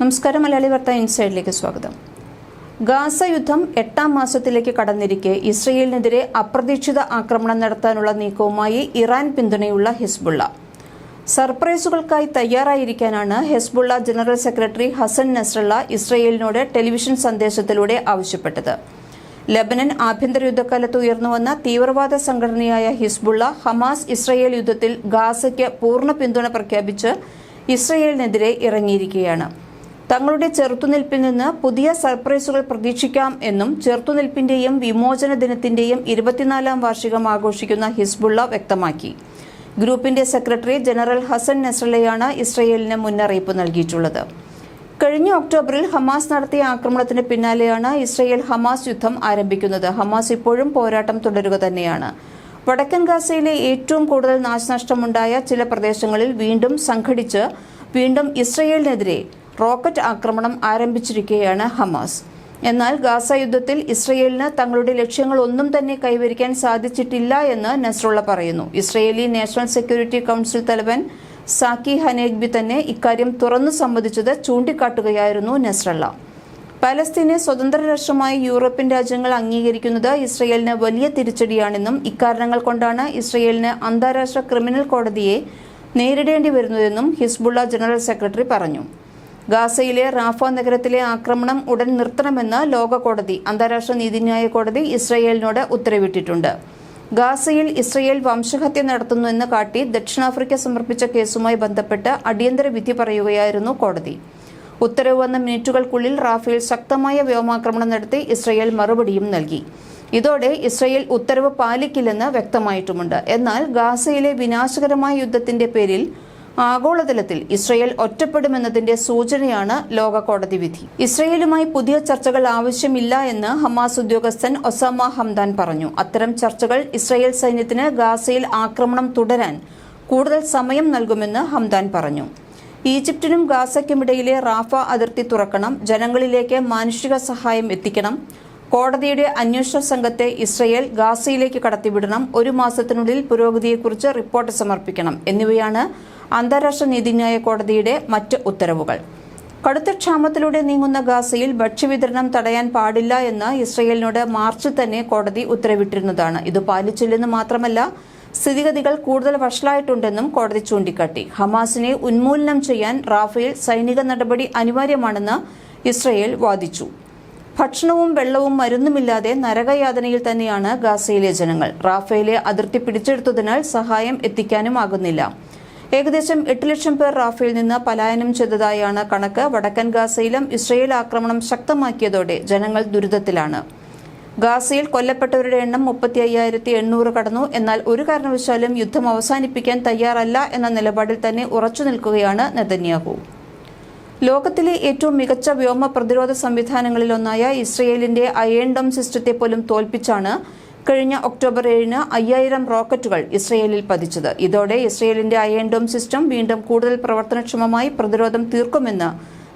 നമസ്കാരം മലയാളി വാർത്ത ഇൻസൈഡിലേക്ക് സ്വാഗതം. ഗാസ യുദ്ധം എട്ടാം മാസത്തിലേക്ക് കടന്നിരിക്കെ ഇസ്രയേലിനെതിരെ അപ്രതീക്ഷിത ആക്രമണം നടത്താനുള്ള നീക്കവുമായി ഇറാൻ പിന്തുണയുള്ള ഹിസ്ബുള്ള. സർപ്രൈസുകൾക്കായി തയ്യാറായിരിക്കാനാണ് Hezbollah general secretary Hassan Nasrallah ഇസ്രയേലിനോട് television സന്ദേശത്തിലൂടെ ആവശ്യപ്പെട്ടത്. ലബനൻ ആഭ്യന്തര യുദ്ധക്കാലത്ത് ഉയർന്നുവന്ന തീവ്രവാദ സംഘടനയായ ഹിസ്ബുള്ള ഹമാസ് ഇസ്രയേൽ യുദ്ധത്തിൽ ഗാസയ്ക്ക് പൂർണ പിന്തുണ പ്രഖ്യാപിച്ച് ഇസ്രയേലിനെതിരെ ഇറങ്ങിയിരിക്കുകയാണ്. തങ്ങളുടെ ചെറുത്തുനിൽപ്പിൽ നിന്ന് പുതിയ സർപ്രൈസുകൾ പ്രതീക്ഷിക്കാം എന്നും ചെറുത്തുനിൽപ്പിന്റെയും വിമോചന ദിനത്തിന്റെയും ഇരുപത്തിനാലാം വാർഷികം ആഘോഷിക്കുന്ന ഹിസ്ബുള്ള വ്യക്തമാക്കി. ഗ്രൂപ്പിന്റെ സെക്രട്ടറി ജനറൽ ഹസൻ നസ്രലയാണ് ഇസ്രയേലിന് മുന്നറിയിപ്പ് നൽകിയിട്ടുള്ളത്. കഴിഞ്ഞ ഒക്ടോബറിൽ ഹമാസ് നടത്തിയ ആക്രമണത്തിന് പിന്നാലെയാണ് ഇസ്രയേൽ ഹമാസ് യുദ്ധം ആരംഭിക്കുന്നത്. ഹമാസ് ഇപ്പോഴും പോരാട്ടം തുടരുക തന്നെയാണ്. വടക്കൻ ഗാസയിലെ ഏറ്റവും കൂടുതൽ നാശനഷ്ടമുണ്ടായ ചില പ്രദേശങ്ങളിൽ വീണ്ടും സംഘടിച്ച് വീണ്ടും ഇസ്രയേലിനെതിരെ റോക്കറ്റ് ആക്രമണം ആരംഭിച്ചിരിക്കുകയാണ് ഹമാസ്. എന്നാൽ ഗാസ യുദ്ധത്തിൽ ഇസ്രയേലിന് തങ്ങളുടെ ലക്ഷ്യങ്ങൾ ഒന്നും തന്നെ കൈവരിക്കാൻ സാധിച്ചിട്ടില്ല എന്ന് നസ്രുള്ള പറയുന്നു. ഇസ്രയേലി നാഷണൽ സെക്യൂരിറ്റി കൗൺസിൽ തലവൻ സാക്കി ഹനേഗ്ബി തന്നെ ഇക്കാര്യം തുറന്നു സമ്മതിച്ചത് ചൂണ്ടിക്കാട്ടുകയായിരുന്നു നസ്രള്ള പലസ്തീനെ സ്വതന്ത്ര രാഷ്ട്രമായി യൂറോപ്യൻ രാജ്യങ്ങൾ അംഗീകരിക്കുന്നത് ഇസ്രയേലിന് വലിയ തിരിച്ചടിയാണെന്നും ഇക്കാരണങ്ങൾ കൊണ്ടാണ് ഇസ്രയേലിന് അന്താരാഷ്ട്ര ക്രിമിനൽ കോടതിയെ നേരിടേണ്ടി വരുന്നതെന്നും ഹിസ്ബുള്ള ജനറൽ സെക്രട്ടറി പറഞ്ഞു. ഗാസയിലെ റാഫ നഗരത്തിലെ ആക്രമണം ഉടൻ നിർത്തണമെന്ന് ലോകകോടതി അന്താരാഷ്ട്ര നീതിന്യായ കോടതി ഇസ്രയേലിനോട് ഉത്തരവിട്ടിട്ടുണ്ട്. ഗാസയിൽ ഇസ്രയേൽ വംശഹത്യ നടത്തുന്നുവെന്ന് കാട്ടി ദക്ഷിണാഫ്രിക്ക സമർപ്പിച്ച കേസുമായി ബന്ധപ്പെട്ട് അടിയന്തര വിധി പറയുകയായിരുന്നു കോടതി. ഉത്തരവ് വന്ന മിനിറ്റുകൾക്കുള്ളിൽ റാഫേൽ ശക്തമായ വ്യോമാക്രമണം നടത്തി ഇസ്രയേൽ മറുപടിയും നൽകി. ഇതോടെ ഇസ്രയേൽ ഉത്തരവ് പാലിക്കില്ലെന്ന് വ്യക്തമായിട്ടുമുണ്ട്. എന്നാൽ ഗാസയിലെ വിനാശകരമായ യുദ്ധത്തിന്റെ പേരിൽ ആഗോളതലത്തിൽ ഇസ്രയേൽ ഒറ്റപ്പെടുമെന്നതിന്റെ സൂചനയാണ് ലോകകോടതി വിധി. ഇസ്രയേലുമായി പുതിയ ചർച്ചകൾ ആവശ്യമില്ല എന്ന് ഹമാസ് ഉദ്യോഗസ്ഥൻ ഒസാമ ഹംദാൻ പറഞ്ഞു. അത്തരം ചർച്ചകൾ ഇസ്രയേൽ സൈന്യത്തിന് ഗാസയിൽ ആക്രമണം തുടരാൻ കൂടുതൽ സമയം നൽകുമെന്ന് ഹംദാൻ പറഞ്ഞു. ഈജിപ്തിനും ഗാസയ്ക്കുമിടയിലെ റാഫ അതിർത്തി തുറക്കണം. ജനങ്ങളിലേക്ക് മാനുഷിക സഹായം എത്തിക്കണം. കോടതിയുടെ അന്വേഷണ സംഘത്തെ ഇസ്രയേൽ ഗാസയിലേക്ക് കടത്തിവിടണം ഒരു മാസത്തിനുള്ളിൽ പുരോഗതിയെക്കുറിച്ച് റിപ്പോർട്ട് സമർപ്പിക്കണം എന്നിവയാണ് അന്താരാഷ്ട്ര നീതിന്യായ കോടതിയുടെ മറ്റ് ഉത്തരവുകൾ. കടുത്ത ക്ഷാമത്തിലൂടെ നീങ്ങുന്ന ഗാസയിൽ ഭക്ഷ്യവിതരണം തടയാൻ പാടില്ല എന്ന് ഇസ്രയേലിനോട് മാർച്ചിൽ തന്നെ കോടതി ഉത്തരവിട്ടിരുന്നതാണ്. ഇത് പാലിച്ചില്ലെന്ന് മാത്രമല്ല സ്ഥിതിഗതികൾ കൂടുതൽ വഷളായിട്ടുണ്ടെന്നും കോടതി ചൂണ്ടിക്കാട്ടി. ഹമാസിനെ ഉന്മൂലനം ചെയ്യാൻ റാഫേൽ സൈനിക നടപടി അനിവാര്യമാണെന്ന് ഇസ്രയേൽ വാദിച്ചു. ഭക്ഷണവും വെള്ളവും മരുന്നുമില്ലാതെ നരകയാതനയിൽ തന്നെയാണ് ഗാസയിലെ ജനങ്ങൾ. റാഫേലെ അതിർത്തി പിടിച്ചെടുത്തതിനാൽ സഹായം എത്തിക്കാനും ആകുന്നില്ല ഏകദേശം എട്ട് ലക്ഷം പേർ റാഫേൽ നിന്ന് പലായനം ചെയ്തതായാണ് കണക്ക്. വടക്കൻ ഗാസയിലും ഇസ്രയേൽ ആക്രമണം ശക്തമാക്കിയതോടെ ജനങ്ങൾ ദുരിതത്തിലാണ്. ഗാസയിൽ കൊല്ലപ്പെട്ടവരുടെ എണ്ണം മുപ്പത്തി അയ്യായിരത്തി എണ്ണൂറ് കടന്നു. എന്നാൽ ഒരു കാരണവശാലും യുദ്ധം അവസാനിപ്പിക്കാൻ തയ്യാറല്ല എന്ന നിലപാടിൽ തന്നെ ഉറച്ചു നിൽക്കുകയാണ് നെതന്യാഹു. ലോകത്തിലെ ഏറ്റവും മികച്ച വ്യോമ പ്രതിരോധ സംവിധാനങ്ങളിലൊന്നായ ഇസ്രയേലിന്റെ അയേണ്ടം സിസ്റ്റത്തെ പോലും തോൽപ്പിച്ചാണ് കഴിഞ്ഞ ഒക്ടോബർ ഏഴിന് അയ്യായിരം റോക്കറ്റുകൾ ഇസ്രയേലിൽ പതിച്ചത്. ഇതോടെ ഇസ്രയേലിന്റെ അയേണ്ടം സിസ്റ്റം വീണ്ടും കൂടുതൽ പ്രവർത്തനക്ഷമമായി പ്രതിരോധം തീർക്കുമെന്ന്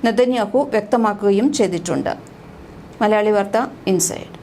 നെതന്യാഹു വ്യക്തമാക്കുകയും ചെയ്തിട്ടുണ്ട്. മലയാളി വാർത്ത ഇൻസൈഡ്.